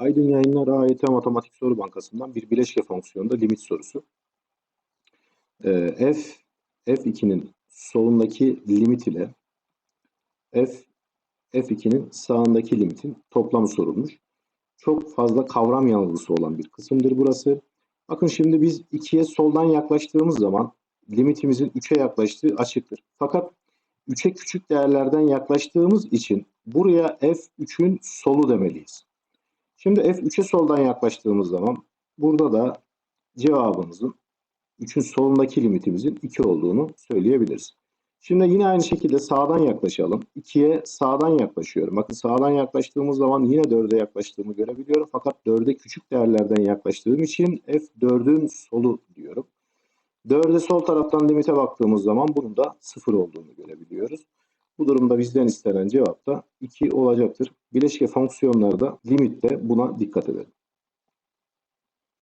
Aydın Yayınlar AYT Matematik Soru Bankası'ndan bir bileşke fonksiyonunda limit sorusu. Ee, f f2'nin solundaki limit ile f f2'nin sağındaki limitin toplamı sorulmuş. Çok fazla kavram yanılgısı olan bir kısımdır burası. Bakın şimdi biz 2'ye soldan yaklaştığımız zaman limitimizin 3'e yaklaştığı açıktır. Fakat 3'e küçük değerlerden yaklaştığımız için buraya f3'ün solu demeliyiz. Şimdi f3'e soldan yaklaştığımız zaman burada da cevabımızın 3'ün solundaki limitimizin 2 olduğunu söyleyebiliriz. Şimdi yine aynı şekilde sağdan yaklaşalım. 2'ye sağdan yaklaşıyorum. Bakın sağdan yaklaştığımız zaman yine 4'e yaklaştığımı görebiliyorum. Fakat 4'e küçük değerlerden yaklaştığım için f4'ün solu diyorum. 4'e sol taraftan limite baktığımız zaman bunun da 0 olduğunu görebiliyoruz. Durumda bizden istenen cevap da 2 olacaktır. Bileşke fonksiyonlarda limitte buna dikkat edelim.